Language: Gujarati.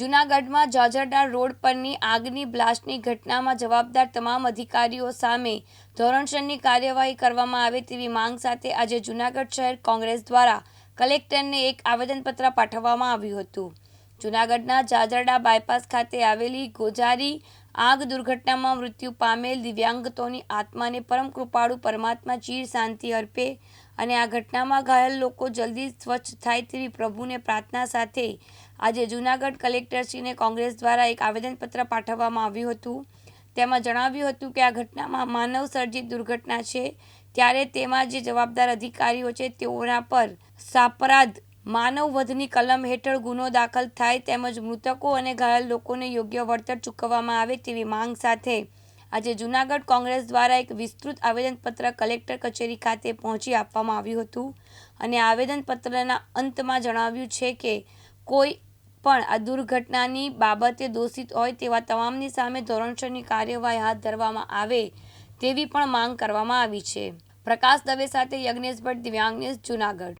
જૂનાગઢમાં જાજરડા રોડ પરની આગની બ્લાસ્ટની ઘટનામાં જવાબદાર તમામ અધિકારીઓ સામે ધોરણસરની કાર્યવાહી કરવામાં આવે તેવી માંગ સાથે આજે જૂનાગઢ શહેર કોંગ્રેસ દ્વારા કલેક્ટરને એક આવેદનપત્ર પાઠવવામાં આવ્યું હતું. જૂનાગઢના જાજરડા બાયપાસ ખાતે આવેલી ગોજારી આગ દુર્ઘટનામાં મૃત્યુ પામેલ દિવ્યાંગતોની આત્માને પરમ કૃપાળુ પરમાત્મા ચીર શાંતિ અર્પે અને આ ઘટનામાં ઘાયલ લોકો જલ્દી સ્વચ્છ થાય તેવી પ્રભુને પ્રાર્થના સાથે આજે જૂનાગઢ કલેક્ટરશ્રીને કોંગ્રેસ દ્વારા એક આવેદનપત્ર પાઠવવામાં આવ્યું હતું. તેમાં જણાવ્યું હતું કે આ ઘટનામાં માનવ સર્જિત દુર્ઘટના છે. ત્યારે તેમાં જે જવાબદાર અધિકારીઓ છે તેઓના પર સાપરાધ માનવ વધની કલમ હેઠળ ગુનો દાખલ થાય તેમજ મૃતકો અને ઘાયલ લોકોને યોગ્ય વળતર ચૂકવવામાં આવે તેવી માંગ સાથે આજે જૂનાગઢ કોંગ્રેસ દ્વારા એક વિસ્તૃત આવેદનપત્ર કલેક્ટર કચેરી ખાતે પહોંચી આપવામાં આવ્યું હતું અને આવેદનપત્રના અંતમાં જણાવ્યું છે કે કોઈ પણ આ દુર્ઘટનાની બાબતે દોષિત હોય તેવા તમામની સામે ધોરણસરની કાર્યવાહી હાથ ધરવામાં આવે તેવી પણ માંગ કરવામાં આવી છે. પ્રકાશ દવે સાથે યજ્ઞેશ ભટ્ટ દિવ્યાંગનેશ જૂનાગઢ.